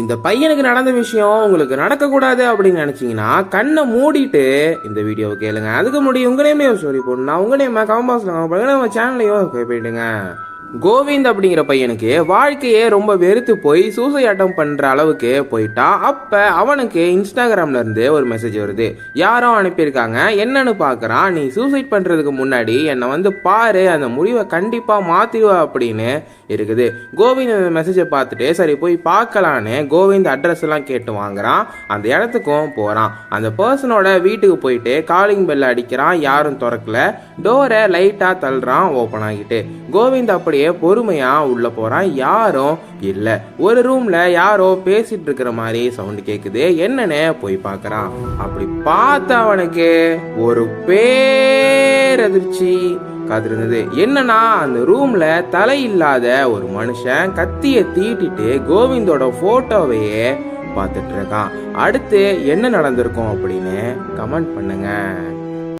இந்த பையனுக்கு நடந்த விஷயம் உங்களுக்கு நடக்கக்கூடாது அப்படின்னு நினச்சிங்கன்னா கண்ணை மூடிட்டு இந்த வீடியோவை கேளுங்க. அதுக்கு முன்னாடி உங்க நேமே ஸ்டோரி போடணும். உங்க நேம் கமெண்ட் பாக்ஸ்ல நம்ம சேனலையும் போயிடுங்க. கோவிந்த் அப்படிங்கிற பையனுக்கு வாழ்க்கையே ரொம்ப வெறுத்து போய் சூசைட் அட்டம் பண்ணுற அளவுக்கு போயிட்டான் அப்போ அவனுக்கு இன்ஸ்டாகிராம்லேருந்து ஒரு மெசேஜ் வருது. யாரோ அனுப்பியிருக்காங்க என்னன்னு பார்க்குறான் நீ சூசைட் பண்ணுறதுக்கு முன்னாடி என்னை வந்து பாரு அந்த முடிவை கண்டிப்பாக மாற்றிடுவா அப்படின்னு இருக்குது. கோவிந்த் அந்த மெசேஜை பார்த்துட்டு சரி போய் பார்க்கலான்னு கோவிந்த் அட்ரஸ் எல்லாம் கேட்டு வாங்குறான். அந்த இடத்துக்கும் போகிறான் அந்த பர்சனோட வீட்டுக்கு போயிட்டு காலிங் பெல் அடிக்கிறான் யாரும் திறக்கல. டோரை லைட்டாக தள்ளுறான் ஓப்பன் ஆகிட்டு. கோவிந்த் அப்படியே பொறுமையா உள்ள போறான். யாரும் இல்லை. ஒரு ரூம்ல யாரோ பேசிட்டு இருக்கிற மாதிரி சவுண்ட் கேக்குது. என்னன்னு போய் பார்க்குறான் அப்படி பார்த்த அவனுக்கு ஒரு பேரதிர்ச்சி காத்திருந்தது என்னன்னா அந்த ரூம்ல தலை இல்லாத ஒரு மனுஷன் கத்திய தீட்டிட்டு கோவிந்தோட போட்டோவையே பார்த்துட்டு இருக்கான். அடுத்து என்ன நடந்திருக்கும் அப்படின்னு கமெண்ட் பண்ணுங்க.